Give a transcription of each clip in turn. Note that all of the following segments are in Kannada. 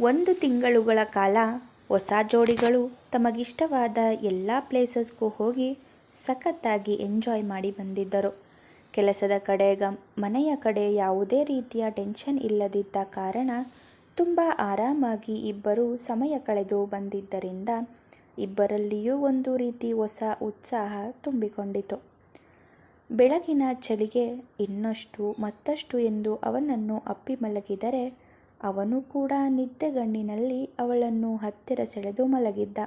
ಒಂದು ತಿಂಗಳುಗಳ ಕಾಲ ಹೊಸ ಜೋಡಿಗಳು ತಮಗಿಷ್ಟವಾದ ಎಲ್ಲ ಪ್ಲೇಸಸ್ಗೂ ಹೋಗಿ ಸಖತ್ತಾಗಿ ಎಂಜಾಯ್ ಮಾಡಿ ಬಂದಿದ್ದರು. ಕೆಲಸದ ಕಡೆ ಗಮ್, ಮನೆಯ ಕಡೆ ಯಾವುದೇ ರೀತಿಯ ಟೆನ್ಷನ್ ಇಲ್ಲದಿದ್ದ ಕಾರಣ ತುಂಬ ಆರಾಮಾಗಿ ಇಬ್ಬರು ಸಮಯ ಕಳೆದು ಬಂದಿದ್ದರಿಂದ ಇಬ್ಬರಲ್ಲಿಯೂ ಒಂದು ರೀತಿ ಹೊಸ ಉತ್ಸಾಹ ತುಂಬಿಕೊಂಡಿತು. ಬೆಳಗಿನ ಚಳಿಗೆ ಇನ್ನಷ್ಟು ಮತ್ತಷ್ಟು ಎಂದು ಅವನನ್ನು ಅಪ್ಪಿ ಮಲಗಿದರೆ ಅವನು ಕೂಡ ನಿದ್ದೆಗಣ್ಣಿನಲ್ಲಿ ಅವಳನ್ನು ಹತ್ತಿರ ಸೆಳೆದು ಮಲಗಿದ್ದ.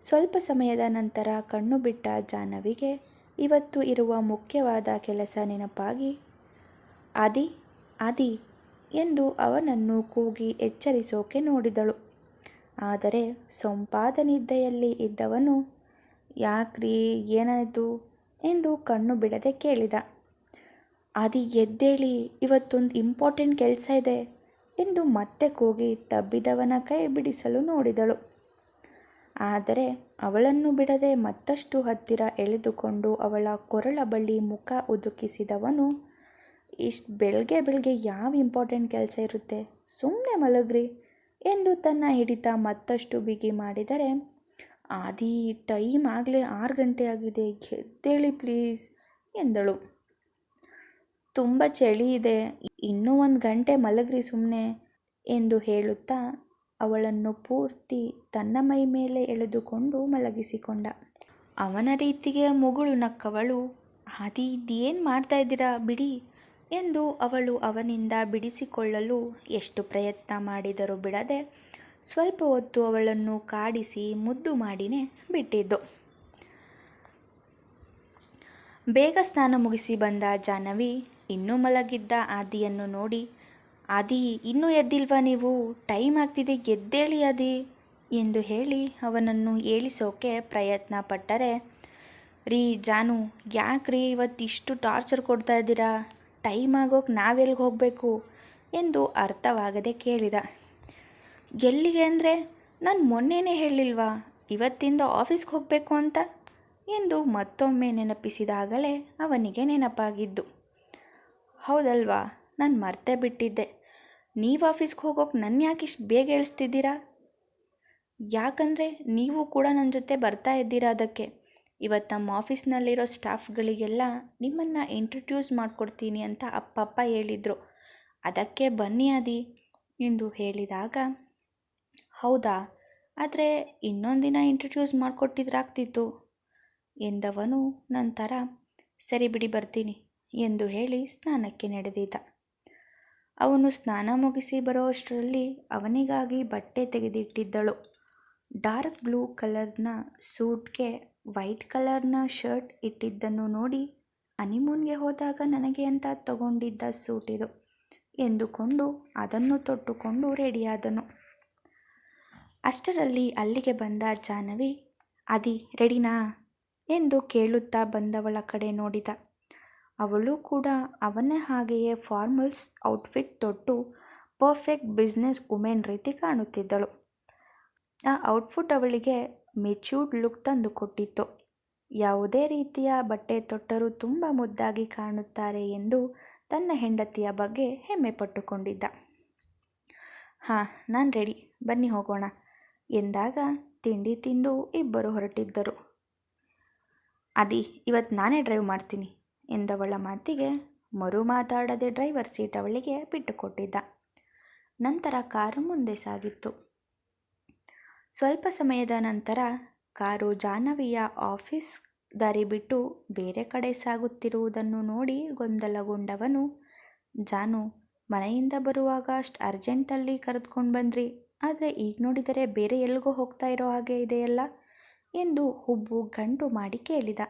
ಸ್ವಲ್ಪ ಸಮಯದ ನಂತರ ಕಣ್ಣು ಬಿಟ್ಟ ಜಾಹ್ನವಿಗೆ ಇವತ್ತು ಇರುವ ಮುಖ್ಯವಾದ ಕೆಲಸ ನೆನಪಾಗಿ ಆದಿ ಆದಿ ಎಂದು ಅವನನ್ನು ಕೂಗಿ ಎಚ್ಚರಿಸೋಕೆ ನೋಡಿದಳು. ಆದರೆ ಸೊಂಪಾದ ನಿದ್ದೆಯಲ್ಲಿ ಇದ್ದವನು, ಯಾಕ್ರಿ, ಏನಾಯಿತು? ಎಂದು ಕಣ್ಣು ಬಿಡದೆ ಕೇಳಿದ. ಆದಿ ಎದ್ದೇಳಿ, ಇವತ್ತೊಂದು ಇಂಪಾರ್ಟೆಂಟ್ ಕೆಲಸ ಇದೆ. ಎಂದು ಮತ್ತೆ ಕೂಗಿ ತಬ್ಬಿದವನ ಕೈ ಬಿಡಿಸಲು ನೋಡಿದಳು. ಆದರೆ ಅವಳನ್ನು ಬಿಡದೆ ಮತ್ತಷ್ಟು ಹತ್ತಿರ ಎಳೆದುಕೊಂಡು ಅವಳ ಕೊರಳ ಬಳಿ ಮುಖ ಉದುಕಿಸಿದವನು, ಇಷ್ಟು ಬೆಳಗ್ಗೆ ಬೆಳಗ್ಗೆ ಯಾವ ಇಂಪಾರ್ಟೆಂಟ್ ಕೆಲಸ ಇರುತ್ತೆ? ಸುಮ್ಮನೆ ಮಲಗ್ರಿ ಎಂದು ತನ್ನ ಹಿಡಿತ ಮತ್ತಷ್ಟು ಬಿಗಿ ಮಾಡಿದರೆ, ಆದಿ ಟೈಮ್ ಆಗಲೇ ಆರು ಗಂಟೆ ಆಗಿದೆ, ಎದ್ದೇಳಿ ಪ್ಲೀಸ್ ಎಂದಳು. ತುಂಬ ಚಳಿ ಇದೆ. ಇನ್ನೂ ಒಂದು ಗಂಟೆ ಮಲಗ್ರಿ ಸುಮ್ಮನೆ ಎಂದು ಹೇಳುತ್ತಾ ಅವಳನ್ನು ಪೂರ್ತಿ ತನ್ನ ಮೈ ಮೇಲೆ ಎಳೆದುಕೊಂಡು ಮಲಗಿಸಿಕೊಂಡ. ಅವನ ರೀತಿಗೆ ಮುಗುಳು ನಕ್ಕವಳು, ಆದಿ ಇದೇನು ಮಾಡ್ತಾ ಇದ್ದೀರಾ ಬಿಡಿ ಎಂದು ಅವಳು ಅವನಿಂದ ಬಿಡಿಸಿಕೊಳ್ಳಲು ಎಷ್ಟು ಪ್ರಯತ್ನ ಮಾಡಿದರೂ ಬಿಡದೆ ಸ್ವಲ್ಪ ಹೊತ್ತು ಅವಳನ್ನು ಕಾಡಿಸಿ ಮುದ್ದು ಮಾಡಿನೇ ಬಿಟ್ಟಿದ್ದು. ಬೇಗ ಸ್ನಾನ ಮುಗಿಸಿ ಬಂದ ಜಾಹ್ನವಿ ಇನ್ನೂ ಮಲಗಿದ್ದ ಆದಿಯನ್ನು ನೋಡಿ, ಆದಿ, ಇನ್ನೂ ಎದ್ದಿಲ್ವಾ ನೀವು? ಟೈಮ್ ಆಗ್ತಿದೆ, ಎದ್ದೇಳಿ ಆದಿ ಎಂದು ಹೇಳಿ ಅವನನ್ನು ಏಳಿಸೋಕೆ ಪ್ರಯತ್ನ ಪಟ್ಟರೆ, ರೀ ಜಾನು, ಯಾಕ್ರಿ ಇವತ್ತಿಷ್ಟು ಟಾರ್ಚರ್ ಕೊಡ್ತಾ ಇದ್ದೀರಾ? ಟೈಮ್ ಆಗೋಕೆ ನಾವೆಲ್ಲಿಗೆ ಹೋಗಬೇಕು? ಎಂದು ಅರ್ಥವಾಗದೆ ಕೇಳಿದ. ಎಲ್ಲಿಗೆ ಅಂದರೆ, ನಾನು ಮೊನ್ನೆನೇ ಹೇಳಿಲ್ವಾ? ಇವತ್ತಿಂದ ಆಫೀಸ್ಗೆ ಹೋಗಬೇಕು ಅಂತ? ಎಂದು ಮತ್ತೊಮ್ಮೆ ನೆನಪಿಸಿದಾಗಲೇ ಅವನಿಗೆ ನೆನಪಾಗಿದ್ದು. ಹೌದಲ್ವಾ? ನಾನು ಮರ್ತೇ ಬಿಟ್ಟಿದ್ದೆ. ನೀವು ಆಫೀಸ್ಗೆ ಹೋಗೋಕೆ ನನ್ನ ಯಾಕೆ ಇಷ್ಟು ಬೇಗ ಹೇಳಿಸ್ತಿದ್ದೀರಾ ಯಾಕಂದರೆ ನೀವು ಕೂಡ ನನ್ನ ಜೊತೆ ಬರ್ತಾ ಇದ್ದೀರಾ ಅದಕ್ಕೆ. ಇವತ್ತು ನಮ್ಮ ಆಫೀಸ್ನಲ್ಲಿರೋ ಸ್ಟಾಫ್ಗಳಿಗೆಲ್ಲ ನಿಮ್ಮನ್ನು ಇಂಟ್ರಡ್ಯೂಸ್ ಮಾಡಿಕೊಡ್ತೀನಿ ಅಂತ ಅಪ್ಪಪ್ಪ ಹೇಳಿದರು. ಅದಕ್ಕೆ ಬನ್ನಿ ಅದಿ ಎಂದು ಹೇಳಿದಾಗ, ಹೌದಾ? ಆದರೆ ಇನ್ನೊಂದಿನ ಇಂಟ್ರಡ್ಯೂಸ್ ಮಾಡಿಕೊಟ್ಟಿದ್ರಾಗ್ತಿತ್ತು, ಎಂದವನು ನಂತರ, ಸರಿ ಬಿಡಿ ಬರ್ತೀನಿ. ಎಂದು ಹೇಳಿ ಸ್ನಾನಕ್ಕೆ ನಡೆದಿದ್ದ. ಅವನು ಸ್ನಾನ ಮುಗಿಸಿ ಬರೋ ಅಷ್ಟರಲ್ಲಿ ಅವನಿಗಾಗಿ ಬಟ್ಟೆ ತೆಗೆದಿಟ್ಟಿದ್ದಳು. ಡಾರ್ಕ್ ಬ್ಲೂ ಕಲರ್ನ ಸೂಟ್ಗೆ ವೈಟ್ ಕಲರ್ನ ಶರ್ಟ್ ಇಟ್ಟಿದ್ದನ್ನು ನೋಡಿ ಅನಿಮೂನ್ಗೆ ಹೋದಾಗ ನನಗೆ ಅಂತ ತಗೊಂಡಿದ್ದ ಸೂಟ್ ಇದು ಎಂದುಕೊಂಡು ಅದನ್ನು ತೊಟ್ಟುಕೊಂಡು ರೆಡಿಯಾದನು. ಅಷ್ಟರಲ್ಲಿ ಅಲ್ಲಿಗೆ ಬಂದ ಜಾಹ್ನವಿ, ಅದಿ, ರೆಡಿನಾ? ಎಂದು ಕೇಳುತ್ತಾ ಬಂದವಳ ಕಡೆ ನೋಡಿದ. ಅವಳು ಕೂಡ ಅವನೇ ಹಾಗೆಯೇ ಫಾರ್ಮಲ್ಸ್ ಔಟ್ಫಿಟ್ ತೊಟ್ಟು ಪರ್ಫೆಕ್ಟ್ ಬಿಸ್ನೆಸ್ ವುಮೆನ್ ರೀತಿ ಕಾಣುತ್ತಿದ್ದಳು. ಆ ಔಟ್ಫಿಟ್ ಅವಳಿಗೆ ಮೆಚ್ಯೂರ್ಡ್ ಲುಕ್ ತಂದು ಕೊಟ್ಟಿತ್ತು. ಯಾವುದೇ ರೀತಿಯ ಬಟ್ಟೆ ತೊಟ್ಟರೂ ತುಂಬ ಮುದ್ದಾಗಿ ಕಾಣುತ್ತಾರೆ ಎಂದು ತನ್ನ ಹೆಂಡತಿಯ ಬಗ್ಗೆ ಹೆಮ್ಮೆ ಪಟ್ಟುಕೊಂಡಿದ್ದ. ಹಾಂ, ನಾನು ರೆಡಿ ಬನ್ನಿ ಹೋಗೋಣ. ಎಂದಾಗ ತಿಂಡಿ ತಿಂದು ಇಬ್ಬರು ಹೊರಟಿದ್ದರು. ಅದಿ ಇವತ್ತು ನಾನೇ ಡ್ರೈವ್ ಮಾಡ್ತೀನಿ. ಎಂದವಳ ಮಾತಿಗೆ ಮರು ಮಾತಾಡದೆ ಡ್ರೈವರ್ ಸೀಟ್ ಅವಳಿಗೆ ಬಿಟ್ಟುಕೊಟ್ಟಿದ್ದ. ನಂತರ ಕಾರು ಮುಂದೆ ಸಾಗಿತ್ತು. ಸ್ವಲ್ಪ ಸಮಯದ ನಂತರ ಕಾರು ಜಾಹ್ನವಿಯ ಆಫೀಸ್ ದಾರಿ ಬಿಟ್ಟು ಬೇರೆ ಕಡೆ ಸಾಗುತ್ತಿರುವುದನ್ನು ನೋಡಿ ಗೊಂದಲಗೊಂಡವನು, ಜಾನು, ಮನೆಯಿಂದ ಬರುವಾಗ ಅಷ್ಟು ಅರ್ಜೆಂಟಲ್ಲಿ ಕರೆದುಕೊಂಡು ಬಂದ್ರಿ, ಆದರೆ ಈಗ ನೋಡಿದರೆ ಬೇರೆ ಎಲ್ಲಿಗೋ ಹೋಗ್ತಾ ಇರೋ ಹಾಗೆ ಇದೆಯಲ್ಲ? ಎಂದು ಹುಬ್ಬು ಗಂಟು ಮಾಡಿ ಕೇಳಿದ.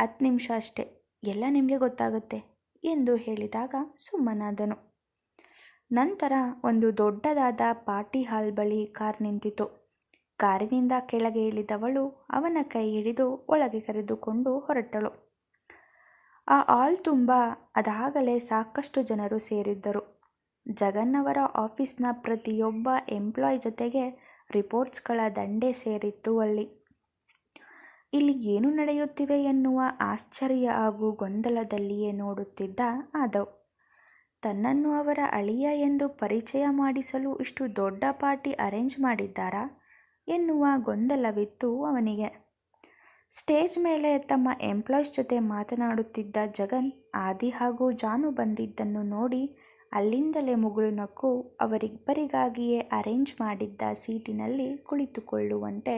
ಹತ್ತು ನಿಮಿಷ ಅಷ್ಟೆ. ಎಲ್ಲ ನಿಮಗೆ ಗೊತ್ತಾಗುತ್ತೆ ಎಂದು ಹೇಳಿದಾಗ ಸುಮ್ಮನಾದನು. ನಂತರ ಒಂದು ದೊಡ್ಡದಾದ ಪಾರ್ಟಿ ಹಾಲ್ ಬಳಿ ಕಾರ್ ನಿಂತಿತು. ಕಾರಿನಿಂದ ಕೆಳಗೆ ಇಳಿದವಳು ಅವನ ಕೈ ಹಿಡಿದು ಒಳಗೆ ಕರೆದುಕೊಂಡು ಹೊರಟಳು. ಆ ಹಾಲ್ ತುಂಬ ಅದಾಗಲೇ ಸಾಕಷ್ಟು ಜನರು ಸೇರಿದ್ದರು. ಜಗನ್ನವರ ಆಫೀಸ್ನ ಪ್ರತಿಯೊಬ್ಬ ಎಂಪ್ಲಾಯ್ ಜೊತೆಗೆ ರಿಪೋರ್ಟ್ಸ್ಗಳ ದಂಡೆ ಸೇರಿತ್ತು ಅಲ್ಲಿ. ಇಲ್ಲಿ ಏನು ನಡೆಯುತ್ತಿದೆ ಎನ್ನುವ ಆಶ್ಚರ್ಯ ಹಾಗೂ ಗೊಂದಲದಲ್ಲಿಯೇ ನೋಡುತ್ತಿದ್ದ ಆದವ್. ತನ್ನನ್ನು ಅವರ ಅಳಿಯ ಎಂದು ಪರಿಚಯ ಮಾಡಿಸಲು ಇಷ್ಟು ದೊಡ್ಡ ಪಾರ್ಟಿ ಅರೇಂಜ್ ಮಾಡಿದ್ದಾರಾ ಎನ್ನುವ ಗೊಂದಲವಿತ್ತು ಅವನಿಗೆ. ಸ್ಟೇಜ್ ಮೇಲೆ ತಮ್ಮ ಎಂಪ್ಲಾಯ್ಸ್ ಜೊತೆ ಮಾತನಾಡುತ್ತಿದ್ದ ಜಗನ್, ಆದಿ ಹಾಗೂ ಜಾನು ಬಂದಿದ್ದನ್ನು ನೋಡಿ ಅಲ್ಲಿಂದಲೇ ಮುಗುಳು ನಕ್ಕು ಅವರಿಬ್ಬರಿಗಾಗಿಯೇ ಅರೇಂಜ್ ಮಾಡಿದ್ದ ಸೀಟಿನಲ್ಲಿ ಕುಳಿತುಕೊಳ್ಳುವಂತೆ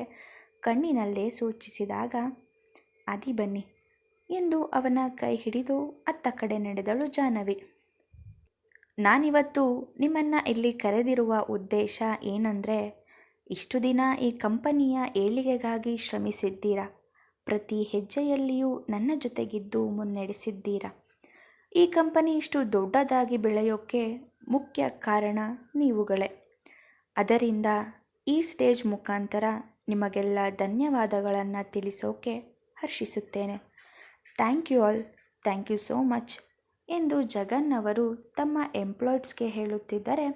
ಕಣ್ಣಿನಲ್ಲೇ ಸೂಚಿಸಿದಾಗ, ಅದಿ ಬನ್ನಿ ಎಂದು ಅವನ ಕೈ ಹಿಡಿದು ಅತ್ತ ಕಡೆ ನಡೆದಳು ಜಾಹ್ನವಿ. ನಾನಿವತ್ತು ನಿಮ್ಮನ್ನು ಇಲ್ಲಿ ಕರೆದಿರುವ ಉದ್ದೇಶ ಏನಂದರೆ, ಇಷ್ಟು ದಿನ ಈ ಕಂಪನಿಯ ಏಳಿಗೆಗಾಗಿ ಶ್ರಮಿಸಿದ್ದೀರಾ. ಪ್ರತಿ ಹೆಜ್ಜೆಯಲ್ಲಿಯೂ ನನ್ನ ಜೊತೆಗಿದ್ದು ಮುನ್ನಡೆಸಿದ್ದೀರಾ. ಈ ಕಂಪನಿ ಇಷ್ಟು ದೊಡ್ಡದಾಗಿ ಬೆಳೆಯೋಕ್ಕೆ ಮುಖ್ಯ ಕಾರಣ ನೀವುಗಳೇ. ಅದರಿಂದ ಈ ಸ್ಟೇಜ್ ಮುಖಾಂತರ ನಿಮಗೆಲ್ಲ ಧನ್ಯವಾದಗಳನ್ನು ತಿಳಿಸೋಕೆ ಹರ್ಷಿಸುತ್ತೇನೆ. Thank you all. Thank you so much. ಎಂದು ಜಗನ್ ಅವರು ತಮ್ಮ ಎಂಪ್ಲಾಯ್ಸ್ಗೆ ಹೇಳುತ್ತಿದ್ದರೆ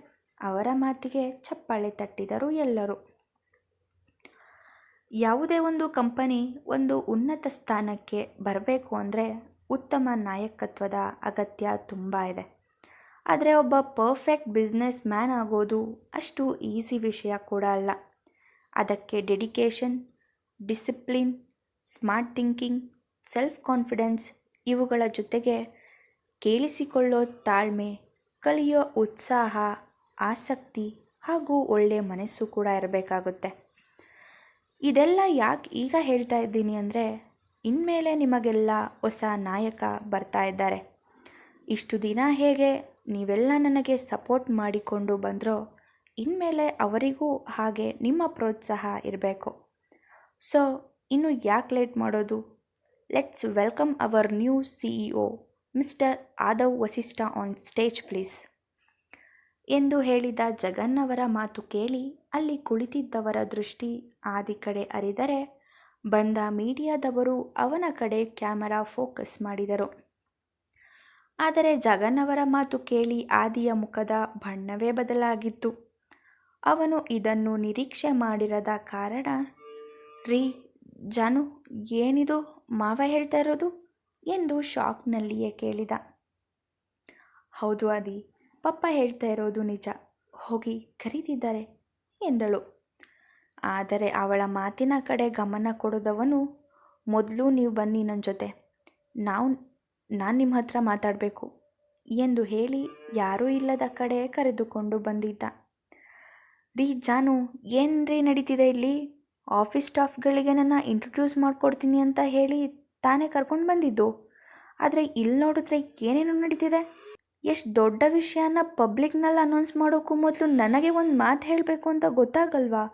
ಅವರ ಮಾತಿಗೆ ಚಪ್ಪಾಳೆ ತಟ್ಟಿದರು ಎಲ್ಲರೂ. ಯಾವುದೇ ಒಂದು ಕಂಪನಿ ಒಂದು ಉನ್ನತ ಸ್ಥಾನಕ್ಕೆ ಬರಬೇಕು ಅಂದರೆ ಉತ್ತಮ ನಾಯಕತ್ವದ ಅಗತ್ಯ ತುಂಬ ಇದೆ. ಆದರೆ ಒಬ್ಬ ಪರ್ಫೆಕ್ಟ್ ಬಿಸ್ನೆಸ್ ಮ್ಯಾನ್ ಆಗೋದು ಅಷ್ಟು ಈಸಿ ವಿಷಯ ಕೂಡ ಅಲ್ಲ. ಅದಕ್ಕೆ dedication discipline smart thinking self confidence ಇವುಗಳ ಜೊತೆಗೆ ಕೇಳಿಸಿಕೊಳ್ಳೋ ತಾಳ್ಮೆ, ಕಲಿಯೋ ಉತ್ಸಾಹ, ಆಸಕ್ತಿ ಹಾಗೂ ಒಳ್ಳೆಯ ಮನಸ್ಸು ಕೂಡ ಇರಬೇಕಾಗುತ್ತೆ. ಇದೆಲ್ಲ ಯಾಕೆ ಈಗ ಹೇಳ್ತಾ ಇದ್ದೀನಿ ಅಂದರೆ ಇನ್ಮೇಲೆ ನಿಮಗೆಲ್ಲ ಹೊಸ ನಾಯಕ ಬರ್ತಾ ಇದ್ದಾರೆ. ಇಷ್ಟು ದಿನ ಹೇಗೆ ನೀವೆಲ್ಲ ನನಗೆ ಸಪೋರ್ಟ್ ಮಾಡಿಕೊಂಡು ಬಂದರೋ ಇನ್ಮೇಲೆ ಅವರಿಗೂ ಹಾಗೆ ನಿಮ್ಮ ಪ್ರೋತ್ಸಾಹ ಇರಬೇಕು. ಸೊ ಇನ್ನು ಯಾಕೆ ಲೇಟ್ ಮಾಡೋದು? Let's welcome our new C E O mister Aadav Vasishtha on stage please ಎಂದು ಹೇಳಿದ ಜಗನ್ನವರ ಮಾತು ಕೇಳಿ ಅಲ್ಲಿ ಕುಳಿತಿದ್ದವರ ದೃಷ್ಟಿ ಆದಿ ಕಡೆ ಅರಿದರೆ ಬಂದ ಮೀಡಿಯಾದವರು ಅವನ ಕಡೆ ಕ್ಯಾಮರಾ ಫೋಕಸ್ ಮಾಡಿದರು. ಆದರೆ ಜಗನ್ನವರ ಮಾತು ಕೇಳಿ ಆದಿಯ ಮುಖದ ಬಣ್ಣವೇ ಬದಲಾಗಿತ್ತು. ಅವನು ಇದನ್ನು ನಿರೀಕ್ಷೆ ಮಾಡಿರದ ಕಾರಣ, ರೀ, ಜಾನು, ಏನಿದು ಮಾವ ಹೇಳ್ತಾ ಇರೋದು? ಎಂದು ಶಾಕ್ನಲ್ಲಿಯೇ ಕೇಳಿದ. ಹೌದು ಅದಿ ಪಪ್ಪ ಹೇಳ್ತಾ ಇರೋದು ನಿಜ. ಹೋಗಿ ಕರೀತಿದ್ದಾರೆ ಎಂದಳು. ಆದರೆ ಅವಳ ಮಾತಿನ ಕಡೆ ಗಮನ ಕೊಡದವನು, ಮೊದಲು ನೀವು ಬನ್ನಿ ನನ್ನ ಜೊತೆ. ನಾವು, ನಾನು ನಿಮ್ಮ ಹತ್ರ ಮಾತಾಡಬೇಕು ಎಂದು ಹೇಳಿ ಯಾರೂ ಇಲ್ಲದ ಕಡೆ ಕರೆದುಕೊಂಡು ಬಂದಿದ್ದ. ರೀ ಜಾನು, ಏನ್ರೀ ನಡೀತಿದೆ ಇಲ್ಲಿ? ಆಫೀಸ್ ಸ್ಟಾಫ್ಗಳಿಗೆ ನನ್ನ ಇಂಟ್ರೊಡ್ಯೂಸ್ ಮಾಡಿಕೊಡ್ತೀನಿ ಅಂತ ಹೇಳಿ ತಾನೇ ಕರ್ಕೊಂಡು ಬಂದಿದ್ದು. ಆದರೆ ಇಲ್ಲಿ ನೋಡಿದ್ರೆ ಏನೇನು ನಡೀತಿದೆ. ಎಷ್ಟು ದೊಡ್ಡ ವಿಷಯನ ಪಬ್ಲಿಕ್ನಲ್ಲಿ ಅನೌನ್ಸ್ ಮಾಡೋಕ್ಕೂ ಮೊದಲು ನನಗೆ ಒಂದು ಮಾತು ಹೇಳಬೇಕು ಅಂತ ಗೊತ್ತಾಗಲ್ವಾ?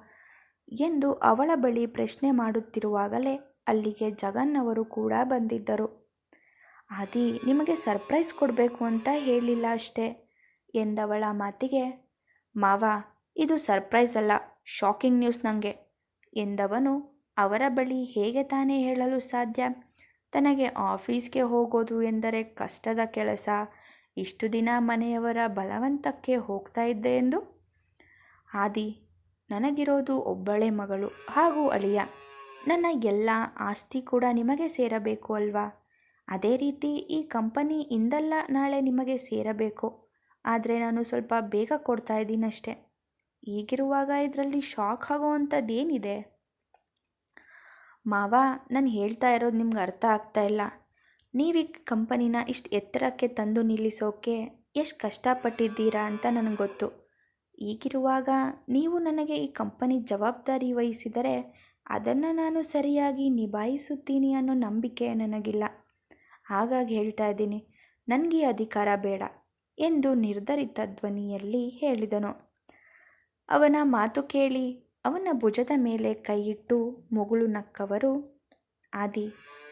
ಎಂದು ಅವಳ ಬಳಿ ಪ್ರಶ್ನೆ ಮಾಡುತ್ತಿರುವಾಗಲೇ ಅಲ್ಲಿಗೆ ಜಗನ್ ಅವರು ಕೂಡ ಬಂದಿದ್ದರು. ಆದಿ, ನಿಮಗೆ ಸರ್ಪ್ರೈಸ್ ಕೊಡಬೇಕು ಅಂತ ಹೇಳಿಲ್ಲ ಅಷ್ಟೇ, ಎಂದವಳ ಮಾತಿಗೆ, ಮಾವ ಇದು ಸರ್ಪ್ರೈಸ್ ಅಲ್ಲ, ಶಾಕಿಂಗ್ ನ್ಯೂಸ್ ನನಗೆ ಎಂದವನು ಅವರ ಬಳಿ ಹೇಗೆ ತಾನೇ ಹೇಳಲು ಸಾಧ್ಯ? ತನಗೆ ಆಫೀಸ್ಗೆ ಹೋಗೋದು ಎಂದರೆ ಕಷ್ಟದ ಕೆಲಸ. ಇಷ್ಟು ದಿನ ಮನೆಯವರ ಬಲವಂತಕ್ಕೆ ಹೋಗ್ತಾ ಇದ್ದೆ ಎಂದು? ಆದಿ, ನನಗಿರೋದು ಒಬ್ಬಳೇ ಮಗಳು ಹಾಗೂ ಅಳಿಯ. ನನ್ನ ಎಲ್ಲ ಆಸ್ತಿ ಕೂಡ ನಿಮಗೆ ಸೇರಬೇಕು ಅಲ್ವಾ? ಅದೇ ರೀತಿ ಈ ಕಂಪನಿ ಇಂದಲ್ಲ ನಾಳೆ ನಿಮಗೆ ಸೇರಬೇಕು. ಆದರೆ ನಾನು ಸ್ವಲ್ಪ ಬೇಗ ಕೊಡ್ತಾ ಇದ್ದೀನಷ್ಟೆ. ಈಗಿರುವಾಗ ಇದರಲ್ಲಿ ಶಾಕ್ ಆಗೋವಂಥದ್ದೇನಿದೆ? ಮಾವ, ನಾನು ಹೇಳ್ತಾ ಇರೋದು ನಿಮ್ಗೆ ಅರ್ಥ ಆಗ್ತಾ ಇಲ್ಲ. ನೀವು ಈ ಕಂಪನಿನ ಇಷ್ಟು ಎತ್ತರಕ್ಕೆ ತಂದು ನಿಲ್ಲಿಸೋಕೆ ಎಷ್ಟು ಕಷ್ಟಪಟ್ಟಿದ್ದೀರಾ ಅಂತ ನನಗೆ ಗೊತ್ತು. ಈಗಿರುವಾಗ ನೀವು ನನಗೆ ಈ ಕಂಪನಿ ಜವಾಬ್ದಾರಿ ವಹಿಸಿದರೆ ಅದನ್ನು ನಾನು ಸರಿಯಾಗಿ ನಿಭಾಯಿಸುತ್ತೀನಿ ಅನ್ನೋ ನಂಬಿಕೆ ನನಗಿಲ್ಲ. ಹಾಗಾಗಿ ಹೇಳ್ತಾ ಇದ್ದೀನಿ, ನನಗೆ ಅಧಿಕಾರ ಬೇಡ ಎಂದು ನಿರ್ಧರಿತ ಧ್ವನಿಯಲ್ಲಿ ಹೇಳಿದನು. ಅವನ ಮಾತು ಕೇಳಿ ಅವನ ಭುಜದ ಮೇಲೆ ಕೈಯಿಟ್ಟು ಮುಗುಳು ನಕ್ಕವರು. ಆದಿ,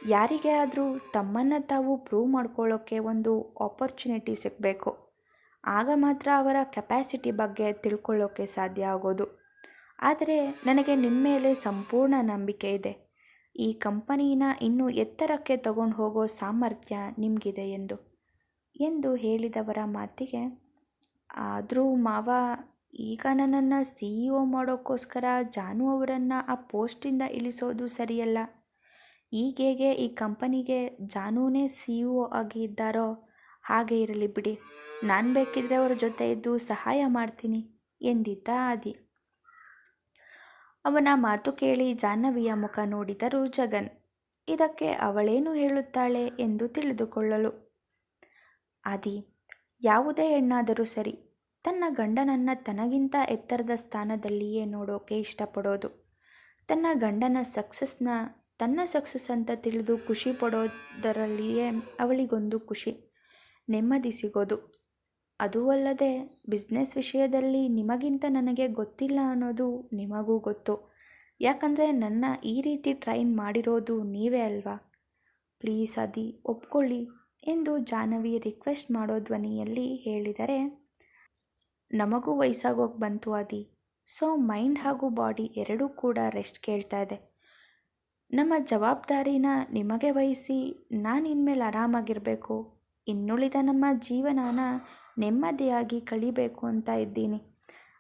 ಯಾರಿಗೆ ಆದರೂ ತಮ್ಮನ್ನು ತಾವು ಪ್ರೂವ್ ಮಾಡ್ಕೊಳ್ಳೋಕ್ಕೆ ಒಂದು ಆಪರ್ಚುನಿಟಿ ಸಿಗಬೇಕು. ಆಗ ಮಾತ್ರ ಅವರ ಕೆಪ್ಯಾಸಿಟಿ ಬಗ್ಗೆ ತಿಳ್ಕೊಳ್ಳೋಕ್ಕೆ ಸಾಧ್ಯ ಆಗೋದು. ಆದರೆ ನನಗೆ ನಿಮ್ಮ ಮೇಲೆ ಸಂಪೂರ್ಣ ನಂಬಿಕೆ ಇದೆ. ಈ ಕಂಪನಿನ ಇನ್ನೂ ಎತ್ತರಕ್ಕೆ ತಗೊಂಡು ಹೋಗೋ ಸಾಮರ್ಥ್ಯ ನಿಮಗಿದೆ ಎಂದು. ಎಂದು ಹೇಳಿದವರ ಮಾತಿಗೆ, ಆದರೂ ಮಾವ ಈಗ ನನ್ನನ್ನು ಸಿ ಇ ಒ ಮಾಡೋಕ್ಕೋಸ್ಕರ ಜಾನು ಅವರನ್ನು ಆ ಪೋಸ್ಟಿಂದ ಇಳಿಸೋದು ಸರಿಯಲ್ಲ. ಈಗೇಗೆ ಈ ಕಂಪನಿಗೆ ಜಾನೂನೇ ಸಿ ಇ ಒ ಆಗಿ ಇದ್ದಾರೋ ಹಾಗೆ ಇರಲಿ ಬಿಡಿ. ನಾನು ಬೇಕಿದ್ರೆ ಅವರ ಜೊತೆ ಇದ್ದು ಸಹಾಯ ಮಾಡ್ತೀನಿ ಎಂದಿದ್ದ ಆದಿ. ಅವನ ಮಾತು ಕೇಳಿ ಜಾಹ್ನವಿಯ ಮುಖ ನೋಡಿದರು ಜಗನ್. ಇದಕ್ಕೆ ಅವಳೇನು ಹೇಳುತ್ತಾಳೆ ಎಂದು ತಿಳಿದುಕೊಳ್ಳಲು. ಆದಿ, ಯಾವುದೇ ಹೆಣ್ಣಾದರೂ ಸರಿ ತನ್ನ ಗಂಡನನ್ನು ತನಗಿಂತ ಎತ್ತರದ ಸ್ಥಾನದಲ್ಲಿಯೇ ನೋಡೋಕೆ ಇಷ್ಟಪಡೋದು. ತನ್ನ ಗಂಡನ ಸಕ್ಸಸ್ನ ತನ್ನ ಸಕ್ಸಸ್ ಅಂತ ತಿಳಿದು ಖುಷಿ ಪಡೋದರಲ್ಲಿಯೇ ಅವಳಿಗೊಂದು ಖುಷಿ, ನೆಮ್ಮದಿ ಸಿಗೋದು. ಅದೂ ಅಲ್ಲದೆ ಬಿಸ್ನೆಸ್ ವಿಷಯದಲ್ಲಿ ನಿಮಗಿಂತ ನನಗೆ ಗೊತ್ತಿಲ್ಲ ಅನ್ನೋದು ನಿಮಗೂ ಗೊತ್ತು. ಯಾಕಂದರೆ ನನ್ನ ಈ ರೀತಿ ಟ್ರೈನ್ ಮಾಡಿರೋದು ನೀವೇ ಅಲ್ವಾ? ಪ್ಲೀಸ್ ಅದಿ ಒಪ್ಕೊಳ್ಳಿ ಎಂದು ಜಾಹ್ನವಿ ರಿಕ್ವೆಸ್ಟ್ ಮಾಡೋ ಧ್ವನಿಯಲ್ಲಿ ಹೇಳಿದರೆ ನಮಗೂ ವಯಸ್ಸಾಗೋಗಿ ಬಂತು ಅದಿ ಸೊ ಮೈಂಡ್ ಹಾಗೂ ಬಾಡಿ ಎರಡೂ ಕೂಡ ರೆಸ್ಟ್ ಕೇಳ್ತಾ ಇದೆ. ನಮ್ಮ ಜವಾಬ್ದಾರಿನ ನಿಮಗೆ ವಹಿಸಿ ನಾನು ಇನ್ಮೇಲೆ ಆರಾಮಾಗಿರಬೇಕು. ಇನ್ನುಳಿದ ನಮ್ಮ ಜೀವನನ ನೆಮ್ಮದಿಯಾಗಿ ಕಳಿಬೇಕು ಅಂತ ಇದ್ದೀನಿ.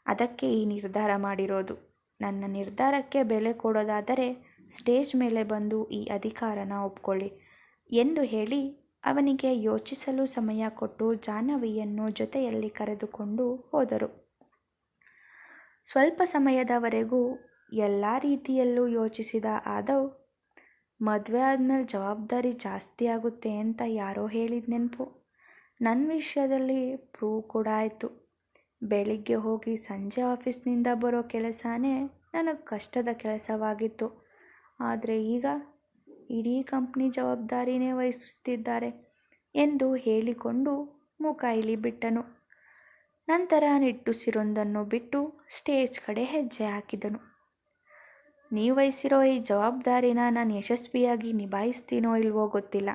ಅದಕ್ಕೆ ಈ ನಿರ್ಧಾರ ಮಾಡಿರೋದು. ನನ್ನ ನಿರ್ಧಾರಕ್ಕೆ ಬೆಲೆ ಕೊಡೋದಾದರೆ ಸ್ಟೇಜ್ ಮೇಲೆ ಬಂದು ಈ ಅಧಿಕಾರನ ಒಪ್ಕೊಳ್ಳಿ. ಎಂದು ಹೇಳಿ ಅವನಿಗೆ ಯೋಚಿಸಲು ಸಮಯ ಕೊಟ್ಟು ಜಾಹ್ನವಿಯನ್ನು ಜೊತೆಯಲ್ಲಿ ಕರೆದುಕೊಂಡು ಹೋದರು. ಸ್ವಲ್ಪ ಸಮಯದವರೆಗೂ ಎಲ್ಲ ರೀತಿಯಲ್ಲೂ ಯೋಚಿಸಿದ ಆದವ್, ಮದುವೆ ಆದಮೇಲೆ ಜವಾಬ್ದಾರಿ ಜಾಸ್ತಿ ಆಗುತ್ತೆ ಅಂತ ಯಾರೋ ಹೇಳಿದ ನೆನಪು. ನನ್ನ ವಿಷಯದಲ್ಲಿ ಪ್ರೂವ್ ಕೂಡ ಆಯಿತು. ಬೆಳಿಗ್ಗೆ ಹೋಗಿ ಸಂಜೆ ಆಫೀಸ್ನಿಂದ ಬರೋ ಕೆಲಸನೇ ನನಗೆ ಕಷ್ಟದ ಕೆಲಸವಾಗಿತ್ತು. ಆದರೆ ಈಗ ಇಡೀ ಕಂಪ್ನಿ ಜವಾಬ್ದಾರಿನೇ ವಹಿಸುತ್ತಿದ್ದಾರೆ ಎಂದು ಹೇಳಿಕೊಂಡು ಮುಖ ಇಳಿಬಿಟ್ಟನು. ನಂತರ ನಿಟ್ಟುಸಿರೊಂದನ್ನು ಬಿಟ್ಟು ಸ್ಟೇಜ್ ಕಡೆ ಹೆಜ್ಜೆ ಹಾಕಿದನು. ನೀವು ವಹಿಸಿರೋ ಈ ಜವಾಬ್ದಾರಿನ ನಾನು ಯಶಸ್ವಿಯಾಗಿ ನಿಭಾಯಿಸ್ತೀನೋ ಇಲ್ವೋ ಗೊತ್ತಿಲ್ಲ.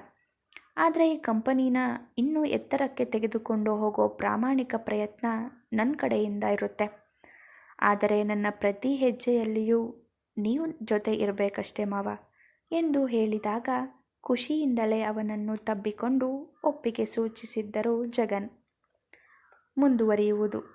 ಆದರೆ ಈ ಕಂಪನಿನ ಇನ್ನೂ ಎತ್ತರಕ್ಕೆ ತೆಗೆದುಕೊಂಡು ಹೋಗೋ ಪ್ರಾಮಾಣಿಕ ಪ್ರಯತ್ನ ನನ್ನ ಕಡೆಯಿಂದ ಇರುತ್ತೆ. ಆದರೆ ನನ್ನ ಪ್ರತಿ ಹೆಜ್ಜೆಯಲ್ಲಿಯೂ ನೀವು ಜೊತೆ ಇರಬೇಕಷ್ಟೇ ಮಾವ. ಎಂದು ಹೇಳಿದಾಗ ಖುಷಿಯಿಂದಲೇ ಅವನನ್ನು ತಬ್ಬಿಕೊಂಡು ಒಪ್ಪಿಗೆ ಸೂಚಿಸಿದ್ದರು ಜಗನ್. ಮುಂದುವರಿಯುವುದು.